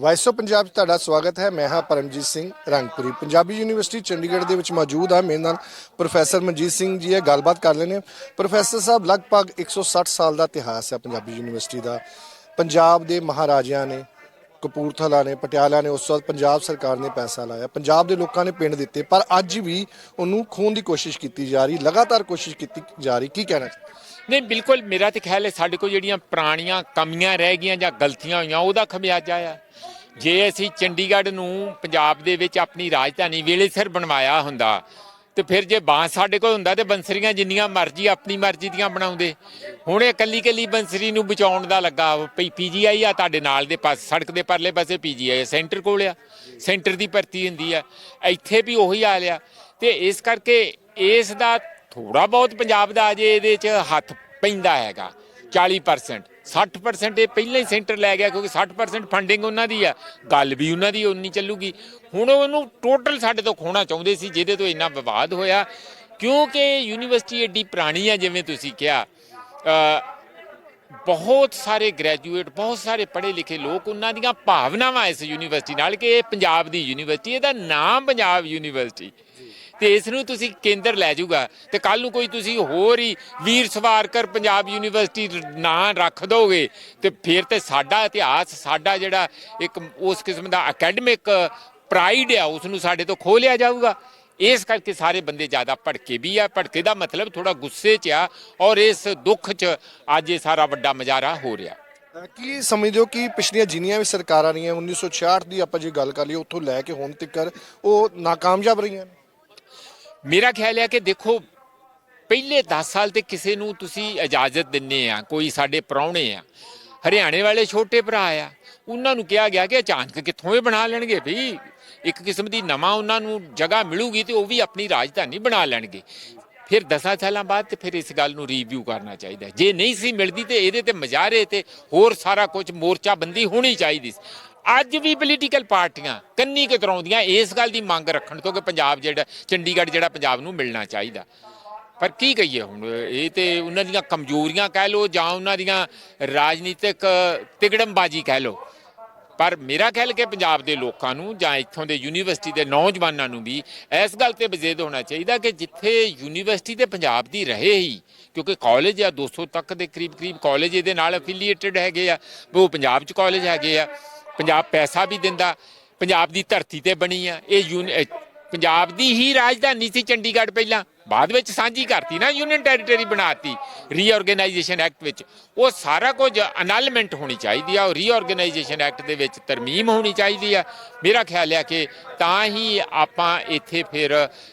Vice of Punjab 'ਚ ਤੁਹਾਡਾ ਸਵਾਗਤ ਹੈ। ਮੈਂ ਹਾਂ ਪਰਮਜੀਤ ਸਿੰਘ ਰੰਗਪੁਰੀ। ਪੰਜਾਬੀ ਯੂਨੀਵਰਸਿਟੀ ਚੰਡੀਗੜ੍ਹ ਦੇ ਵਿੱਚ ਮੌਜੂਦ ਹਾਂ। ਮੇਰੇ ਨਾਲ ਪ੍ਰੋਫੈਸਰ ਮਨਜੀਤ ਸਿੰਘ ਜੀ ਹੈ। ਗੱਲਬਾਤ ਕਰ ਲੈਣੇ ਪ੍ਰੋਫੈਸਰ ਸਾਹਿਬ, ਲਗਭਗ 160 ਸਾਲ ਦਾ ਇਤਿਹਾਸ ਹੈ ਪੰਜਾਬੀ ਯੂਨੀਵਰਸਿਟੀ ਦਾ। ਪੰਜਾਬ ਦੇ ਮਹਾਰਾਜਿਆਂ ਨੇ, ਕਪੂਰਥਲਾ ਨੇ, ਪਟਿਆਲਾ ਨੇ, ਉਸ ਤੋਂ ਬਾਅਦ ਪੰਜਾਬ ਸਰਕਾਰ ਨੇ ਪੈਸਾ ਲਾਇਆ। ਪੰਜਾਬ ਦੇ ਲੋਕਾਂ ਨੇ ਪਿੰਡ ਦਿੱਤੇ, ਪਰ ਅੱਜ ਵੀ ਉਹਨੂੰ ਖੋਣ ਦੀ ਕੋਸ਼ਿਸ਼ ਕੀਤੀ ਜਾ ਰਹੀ, ਲਗਾਤਾਰ ਕੋਸ਼ਿਸ਼ ਕੀਤੀ ਜਾ ਰਹੀ। ਕੀ ਕਹਿਣਾ ਨਹੀਂ, ਬਿਲਕੁਲ ਮੇਰਾ ਤੇ ਖਿਆਲ ਹੈ ਸਾਡੇ ਕੋਲ ਜਿਹੜੀਆਂ ਪੁਰਾਣੀਆਂ ਕਮੀਆਂ ਰਹਿ ਗਈਆਂ ਜਾਂ ਗਲਤੀਆਂ ਹੋਈਆਂ, ਉਹਦਾ ਖਮਿਆਜਾ ਆ। ਜੇ ਅਸੀਂ ਚੰਡੀਗੜ੍ਹ ਨੂੰ ਪੰਜਾਬ ਦੇ ਵਿੱਚ ਆਪਣੀ ਰਾਜਧਾਨੀ ਵੇਲੇ ਸਿਰ ਬਣਵਾਇਆ ਹੁੰਦਾ, ਤੇ ਫਿਰ ਜੇ ਬਾਂਸ ਸਾਡੇ ਕੋਲ ਹੁੰਦਾ ਤੇ ਬੰਸਰੀਆਂ ਜਿੰਨੀਆਂ ਮਰਜ਼ੀ ਆਪਣੀ ਮਰਜ਼ੀ ਦੀਆਂ ਬਣਾਉਂਦੇ। ਹੁਣ ਇਹ ਕੱਲੀ ਕੱਲੀ ਬੰਸਰੀ ਨੂੰ ਬਚਾਉਣ ਦਾ ਲੱਗਾ ਪੀਜੀਆਈ ਆ, ਤੁਹਾਡੇ ਨਾਲ ਦੇ ਪਾਸ, ਸੜਕ ਦੇ ਪਰਲੇ ਪਾਸੇ ਪੀਜੀਆਈ ਸੈਂਟਰ ਕੋਲ ਆ, ਸੈਂਟਰ ਦੀ ਭਰਤੀ ਹੁੰਦੀ ਆ। ਇੱਥੇ ਵੀ ਉਹੀ ਆ। ਲਿਆ ਤੇ ਇਸ ਕਰਕੇ ਇਸ ਦਾ ਥੋੜਾ ਬਹੁਤ ਪੰਜਾਬ ਦਾ ਅਜੇ ਇਹਦੇ 'ਚ ਹੱਥ ਪੈਂਦਾ ਹੈਗਾ 40% 60% ਇਹ ਪਹਿਲਾਂ ਹੀ ਸੈਂਟਰ ਲੈ ਗਿਆ ਕਿਉਂਕਿ 60% ਫੰਡਿੰਗ ਉਹਨਾਂ ਦੀ ਆ, ਗੱਲ ਵੀ ਉਹਨਾਂ ਦੀ ਉਨੀ ਚੱਲੂਗੀ। ਹੁਣ ਉਹਨੂੰ ਟੋਟਲ ਸਾਡੇ ਤੋਂ ਖੋਣਾ ਚਾਹੁੰਦੇ ਸੀ, ਜਿਹਦੇ ਤੋਂ ਇੰਨਾ ਵਿਵਾਦ ਹੋਇਆ, ਕਿਉਂਕਿ ਯੂਨੀਵਰਸਿਟੀ ਏਡੀ ਪੁਰਾਣੀ ਆ ਜਿਵੇਂ ਤੁਸੀਂ ਕਿਹਾ ਬਹੁਤ ਸਾਰੇ ਗ੍ਰੈਜੂਏਟ ਬਹੁਤ ਸਾਰੇ ਪੜ੍ਹੇ ਲਿਖੇ ਲੋਕ ਉਹਨਾਂ ਦੀਆਂ ਭਾਵਨਾਵਾਂ ਇਸ ਯੂਨੀਵਰਸਿਟੀ ਨਾਲ ਕਿ ਇਹ ਪੰਜਾਬ ਦੀ ਯੂਨੀਵਰਸਿਟੀ, ਇਹਦਾ ਨਾਮ ਪੰਜਾਬ ਯੂਨੀਵਰਸਿਟੀ। ਤੇ ਇਸ ਨੂੰ ਤੁਸੀਂ ਕੇਂਦਰ ਲੈ ਜਾਊਗਾ। ਤੇ ਕੱਲ ਨੂੰ ਕੋਈ ਤੁਸੀਂ ਹੋਰ ਹੀ ਵੀਰ ਸਵਾਰਕਰ ਪੰਜਾਬ ਯੂਨੀਵਰਸਿਟੀ ਨਾਂ ਰੱਖ ਦੋਗੇ, ਤੇ ਫਿਰ ਤੇ ਸਾਡਾ ਇਤਿਹਾਸ, ਸਾਡਾ ਜਿਹੜਾ ਇੱਕ ਉਸ ਕਿਸਮ ਦਾ ਅਕੈਡਮਿਕ ਪ੍ਰਾਈਡ ਆ, ਉਸ ਨੂੰ ਸਾਡੇ ਤੋਂ ਖੋਹ ਲਿਆ ਜਾਊਗਾ। ਇਸ ਕਰਕੇ ਸਾਰੇ ਬੰਦੇ ਜ਼ਿਆਦਾ ਭੜਕੇ ਵੀ ਆ। ਭੜਕੇ ਦਾ ਮਤਲਬ ਥੋੜਾ ਗੁੱਸੇ 'ਚ ਆ ਔਰ ਇਸ ਦੁੱਖ 'ਚ ਅੱਜ ਇਹ ਸਾਰਾ ਵੱਡਾ ਮਜ਼ਾਰਾ ਹੋ ਰਿਹਾ। ਕੀ ਸਮਝਦੇ ਹੋ ਕਿ ਪਿਛਲੀਆਂ ਜਿੰਨੀਆਂ ਵੀ ਸਰਕਾਰਾਂ ਰਹੀਆਂ 1966 ਦੀ ਆਪਾਂ ਜੇ ਗੱਲ ਕਰ ਲਈਏ, ਉੱਥੋਂ ਲੈ ਕੇ ਹੁਣ ਤੱਕ ਉਹ ਨਾਕਾਮਯਾਬ ਰਹੀਆਂ ਨੇ? ਮੇਰਾ ਖਿਆਲ ਹੈ ਕਿ ਦੇਖੋ, ਪਹਿਲੇ 10 ਸਾਲ ਤੇ ਕਿਸੇ ਨੂੰ ਤੁਸੀਂ ਇਜਾਜ਼ਤ ਦਿੰਨੇ ਆ, ਕੋਈ ਸਾਡੇ ਪ੍ਰਾਹੁਣੇ ਆ। ਹਰਿਆਣੇ ਵਾਲੇ ਛੋਟੇ ਭਰਾ ਆ, ਉਹਨਾਂ ਨੂੰ ਕਿਹਾ ਗਿਆ ਕਿ ਅਚਾਨਕ ਕਿੱਥੋਂ ਇਹ ਬਣਾ ਲੈਣਗੇ ਵੀ ਇੱਕ ਕਿਸਮ ਦੀ ਨਵਾਂ ਉਹਨਾਂ ਨੂੰ ਜਗ੍ਹਾ ਮਿਲੂਗੀ ਤੇ ਉਹ ਵੀ ਆਪਣੀ ਰਾਜਧਾਨੀ ਬਣਾ ਲੈਣਗੇ। ਫਿਰ 10 ਸਾਲਾਂ ਬਾਅਦ ਤੇ ਫਿਰ ਇਸ ਗੱਲ ਨੂੰ ਰੀਵਿਊ ਕਰਨਾ ਚਾਹੀਦਾ ਜੇ ਨਹੀਂ ਸੀ ਮਿਲਦੀ ਤੇ ਇਹਦੇ ਤੇ ਮਜ਼ਾਰੇ ਤੇ ਹੋਰ ਸਾਰਾ ਕੁਝ ਮੋਰਚਾਬੰਦੀ ਹੋਣੀ ਚਾਹੀਦੀ ਸੀ। ਅੱਜ ਵੀ ਪੋਲੀਟੀਕਲ ਪਾਰਟੀਆਂ ਕੰਨੀ ਕਤਰਾਉਂਦੀਆਂ ਇਸ ਗੱਲ ਦੀ ਮੰਗ ਰੱਖਣ ਤੋਂ ਕਿ ਪੰਜਾਬ ਜਿਹੜਾ, ਚੰਡੀਗੜ੍ਹ ਜਿਹੜਾ ਪੰਜਾਬ ਨੂੰ ਮਿਲਣਾ ਚਾਹੀਦਾ। ਪਰ ਕੀ ਕਹੀਏ ਹੁਣ, ਇਹ ਤੇ ਉਹਨਾਂ ਦੀਆਂ ਕਮਜ਼ੋਰੀਆਂ ਕਹਿ ਲੋ ਜਾਂ ਉਹਨਾਂ ਦੀਆਂ ਰਾਜਨੀਤਿਕ ਤਿਗੜਮਬਾਜੀ ਕਹਿ ਲੋ ਪਰ ਮੇਰਾ ਖਿਆਲ ਕਿ ਪੰਜਾਬ ਦੇ ਲੋਕਾਂ ਨੂੰ ਜਾਂ ਇੱਥੋਂ ਦੇ ਯੂਨੀਵਰਸਿਟੀ ਦੇ ਨੌਜਵਾਨਾਂ ਨੂੰ ਵੀ ਇਸ ਗੱਲ ਤੇ ਬਜ਼ੇਦ ਹੋਣਾ ਚਾਹੀਦਾ ਕਿ ਜਿੱਥੇ ਯੂਨੀਵਰਸਿਟੀ ਤੇ ਪੰਜਾਬ ਦੀ ਰਹੇ ਹੀ, ਕਿਉਂਕਿ ਕਾਲਜ ਆ 200 ਤੱਕ ਦੇ ਕਰੀਬ ਕਰੀਬ ਕਾਲਜ ਇਹਦੇ ਨਾਲ ਅਫੀਲੀਏਟਡ ਹੈਗੇ ਆ, ਉਹ ਪੰਜਾਬ 'ਚ ਕਾਲਜ ਹੈਗੇ ਆ। ਪੰਜਾਬ ਪੈਸਾ ਵੀ ਦਿੰਦਾ, ਪੰਜਾਬ ਦੀ ਧਰਤੀ ਤੇ ਬਣੀ ਆ, ਇਹ ਯੂਨ- ਪੰਜਾਬ ਦੀ ਹੀ ਰਾਜਧਾਨੀ ਸੀ ਚੰਡੀਗੜ੍ਹ ਪਹਿਲਾਂ। ਬਾਅਦ ਵਿੱਚ ਸਾਂਝੀ ਕਰਤੀ ਨਾ, ਯੂਨੀਅਨ ਟੈਰੀਟਰੀ ਬਣਾਤੀ ਰੀਆਰਗੇਨਾਈਜੇਸ਼ਨ ਐਕਟ ਵਿੱਚ। ਉਹ ਸਾਰਾ ਕੁਝ ਅਨਲਮੈਂਟ ਹੋਣੀ ਚਾਹੀਦੀ ਆ, ਉਹ ਰੀਆਰਗੇਨਾਈਜੇਸ਼ਨ ਐਕਟ ਦੇ ਵਿੱਚ ਤਰਮੀਮ ਹੋਣੀ ਚਾਹੀਦੀ ਆ। ਮੇਰਾ ਖਿਆਲ ਹੈ ਕਿ ਤਾਂ ਹੀ ਆਪਾਂ ਇੱਥੇ ਫਿਰ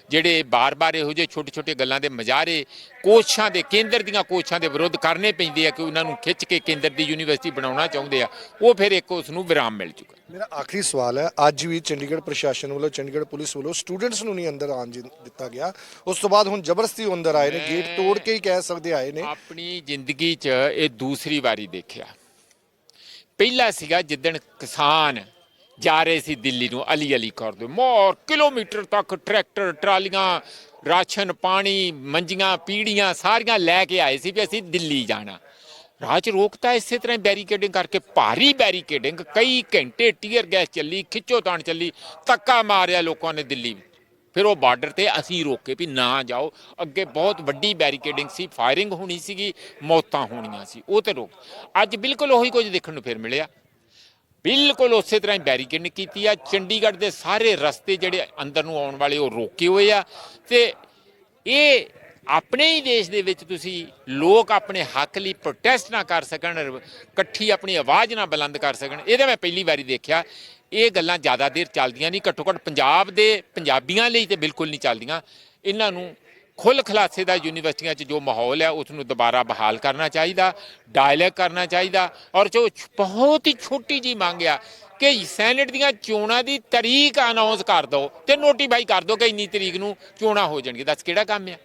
ਜਿਹੜੇ ਬਾਰ-ਬਾਰ ਇਹੋ ਜਿਹੇ ਛੋਟੇ-ਛੋਟੇ ਗੱਲਾਂ ਦੇ ਮਜ਼ਾਰੇ ਕੋਸ਼ਾਂ ਦੇ ਕੇਂਦਰ ਦੀਆਂ ਕੋਸ਼ਾਂ ਦੇ ਵਿਰੁੱਧ ਕਰਨੇ ਪੈਂਦੇ ਆ ਕਿ ਉਹਨਾਂ ਨੂੰ ਖਿੱਚ ਕੇ ਕੇਂਦਰ ਦੀ ਯੂਨੀਵਰਸਿਟੀ ਬਣਾਉਣਾ ਚਾਹੁੰਦੇ ਆ ਉਹ ਫਿਰ ਇੱਕ ਉਸ ਨੂੰ ਵਿਰਾਮ ਮਿਲ ਚੁੱਕਾ। ਮੇਰਾ ਆਖਰੀ ਸਵਾਲ ਹੈ ਅੱਜ ਵੀ ਚੰਡੀਗੜ੍ਹ ਪ੍ਰਸ਼ਾਸਨ ਵੱਲੋਂ ਚੰਡੀਗੜ੍ਹ ਪੁਲਿਸ ਵੱਲੋਂ ਸਟੂਡੈਂਟਸ ਨੂੰ ਨਹੀਂ ਅੰਦਰ ਆਉਣ ਦਿੱਤਾ ਗਿਆ। ਉਸ ਤੋਂ ਬਾਅਦ ਹੁਣ ਜ਼ਬਰਦਸਤੀ ਉਹ ਅੰਦਰ ਆਏ ਨੇ ਗੇਟ ਤੋੜ ਕੇ ਹੀ ਕਹਿ ਸਕਦੇ ਆਏ ਨੇ। ਆਪਣੀ ਜ਼ਿੰਦਗੀ 'ਚ ਇਹ ਦੂਸਰੀ ਵਾਰੀ ਦੇਖਿਆ। ਪਹਿਲਾ ਸੀਗਾ ਜਿੱਦਣ ਕਿਸਾਨ ਜਾ ਰਹੇ ਸੀ ਦਿੱਲੀ ਨੂੰ ਅਲੀ ਅਲੀ ਕਰਦੇ ਮੋਰ ਕਿਲੋਮੀਟਰ ਤੱਕ ਟਰੈਕਟਰ, ਟਰਾਲੀਆਂ, ਰਾਸ਼ਨ, ਪਾਣੀ, ਮੰਜੀਆਂ, ਪੀੜੀਆਂ ਸਾਰੀਆਂ ਲੈ ਕੇ ਆਏ ਸੀ ਵੀ ਅਸੀਂ ਦਿੱਲੀ ਜਾਣਾ। ਰਾਹ 'ਚ ਰੋਕਤਾ ਇਸੇ ਤਰ੍ਹਾਂ ਬੈਰੀਕੇਡਿੰਗ ਕਰਕੇ, ਭਾਰੀ ਬੈਰੀਕੇਡਿੰਗ, ਕਈ ਘੰਟੇ ਟੀਅਰ ਗੈਸ ਚੱਲੀ, ਖਿੱਚੋ ਤਾਣ ਚੱਲੀ, ਧੱਕਾ ਮਾਰਿਆ ਲੋਕਾਂ ਨੇ ਦਿੱਲੀ। ਫਿਰ ਉਹ ਬਾਰਡਰ ਤੇ ਅਸੀਂ ਰੋਕੇ ਵੀ ਨਾ ਜਾਓ। ਅੱਗੇ ਬਹੁਤ ਵੱਡੀ ਬੈਰੀਕੇਡਿੰਗ ਸੀ, ਫਾਇਰਿੰਗ ਹੋਣੀ ਸੀਗੀ, ਮੌਤਾਂ ਹੋਣੀਆਂ ਸੀ, ਉਹ ਤੇ ਰੋਕ। ਅੱਜ ਬਿਲਕੁਲ ਉਹੀ ਕੁਝ ਦੇਖਣ ਨੂੰ ਫਿਰ ਮਿਲਿਆ। ਬਿਲਕੁਲ ਉਸੇ ਤਰ੍ਹਾਂ ਹੀ ਬੈਰੀਕੇਡਿੰਗ ਕੀਤੀ ਆ। ਚੰਡੀਗੜ੍ਹ ਦੇ ਸਾਰੇ ਰਸਤੇ ਜਿਹੜੇ ਅੰਦਰ ਨੂੰ ਆਉਣ ਵਾਲੇ ਉਹ ਰੋਕੇ ਹੋਏ ਆ। ਤੇ ਇਹ ਆਪਣੇ ਹੀ ਦੇਸ਼ ਦੇ ਵਿੱਚ ਤੁਸੀਂ ਲੋਕ ਆਪਣੇ ਹੱਕ ਲਈ ਪ੍ਰੋਟੈਸਟ ਨਾ ਕਰ ਸਕਣ, ਇਕੱਠੀ ਆਪਣੀ ਆਵਾਜ਼ ਨਾ ਬੁਲੰਦ ਕਰ ਸਕਣ, ਇਹਦਾ ਮੈਂ ਪਹਿਲੀ ਵਾਰੀ ਦੇਖਿਆ। ਇਹ ਗੱਲਾਂ ਜ਼ਿਆਦਾ ਦੇਰ ਚੱਲਦੀਆਂ ਨਹੀਂ ਘੱਟੋ ਘੱਟ ਪੰਜਾਬ ਦੇ ਪੰਜਾਬੀਆਂ ਲਈ ਤੇ ਬਿਲਕੁਲ ਨਹੀਂ ਚੱਲਦੀਆਂ। ਇਹਨਾਂ ਨੂੰ ਖੁੱਲ ਖਲਾਸੇ ਦਾ ਯੂਨੀਵਰਸਿਟੀਆਂ 'ਚ ਜੋ ਮਾਹੌਲ ਹੈ ਉਸ ਨੂੰ ਦੁਬਾਰਾ ਬਹਾਲ ਕਰਨਾ ਚਾਹੀਦਾ ਡਾਇਲੌਗ ਕਰਨਾ ਚਾਹੀਦਾ ਔਰ ਜੋ ਬਹੁਤ ਹੀ ਛੋਟੀ ਜੀ ਮੰਗ ਆ ਕਿ ਸੈਨੇਟ ਦੀਆਂ ਚੋਣਾਂ ਦੀ ਤਰੀਕ ਅਨਾਉਂਸ ਕਰ ਦਿਓ ਤੇ ਨੋਟੀਫਾਈ ਕਰ ਦਿਓ ਕਿ ਇੰਨੀ ਤਰੀਕ ਨੂੰ ਚੋਣਾਂ ਹੋ ਜਾਣਗੀਆਂ। ਦੱਸ ਕਿਹੜਾ ਕੰਮ ਆ?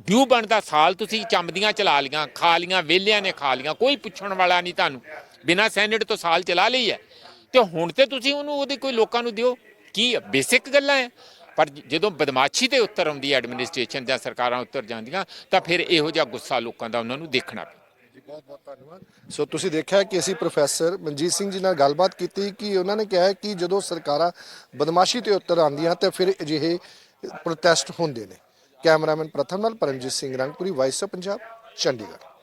ਡਿਊ ਬਣਦਾ ਸਾਲ ਤੁਸੀਂ ਚੰਬਦੀਆਂ ਚਲਾ ਲੀਆਂ, ਖਾ ਲੀਆਂ, ਵਿਹਲਿਆਂ ਨੇ ਖਾ ਲੀਆਂ, ਕੋਈ ਪੁੱਛਣ ਵਾਲਾ ਨਹੀਂ ਤੁਹਾਨੂੰ। ਬਿਨਾਂ ਸੈਨੇਟ ਤੋਂ ਸਾਲ ਚਲਾ ਲਈ ਹੈ। ਤੇ ਹੁਣ ਤੇ ਤੁਸੀਂ ਉਹਨੂੰ, ਉਹਦੇ ਕੋਈ ਲੋਕਾਂ ਨੂੰ ਦਿਓ। ਕੀ ਬੇਸਿਕ ਗੱਲਾਂ ਹੈ ਪਰ ਜਦੋਂ ਬਦਮਾਸ਼ੀ ਤੇ ਉੱਤਰ ਆਉਂਦੀ ਹੈ ਐਡਮਿਨਿਸਟ੍ਰੇਸ਼ਨ ਜਾਂ ਸਰਕਾਰਾਂ ਉੱਤਰ ਜਾਂਦੀਆਂ, ਤਾਂ ਫਿਰ ਇਹੋ ਜਿਹਾ ਗੁੱਸਾ ਲੋਕਾਂ ਦਾ ਉਹਨਾਂ ਨੂੰ ਦੇਖਣਾ ਪੈਂਦਾ। ਬਹੁਤ ਬਹੁਤ ਧੰਨਵਾਦ। ਸੋ ਤੁਸੀਂ ਦੇਖਿਆ ਕਿ ਅਸੀਂ ਪ੍ਰੋਫੈਸਰ ਮਨਜੀਤ ਸਿੰਘ ਜੀ ਨਾਲ ਗੱਲਬਾਤ ਕੀਤੀ ਕਿ ਉਹਨਾਂ ਨੇ ਕਿਹਾ ਕਿ ਜਦੋਂ ਸਰਕਾਰਾਂ ਬਦਮਾਸ਼ੀ ਤੇ ਉੱਤਰ ਆਉਂਦੀਆਂ ਤਾਂ ਫਿਰ ਅਜਿਹੇ ਪ੍ਰੋਟੈਸਟ ਹੁੰਦੇ ਨੇ। ਕੈਮਰਾਮੈਨ ਪ੍ਰਥਮ ਨਾਲ ਪਰਮਜੀਤ ਸਿੰਘ ਰੰਗਪੁਰੀ ਵਾਇਸ ਆਫ ਪੰਜਾਬ ਚੰਡੀਗੜ੍ਹ।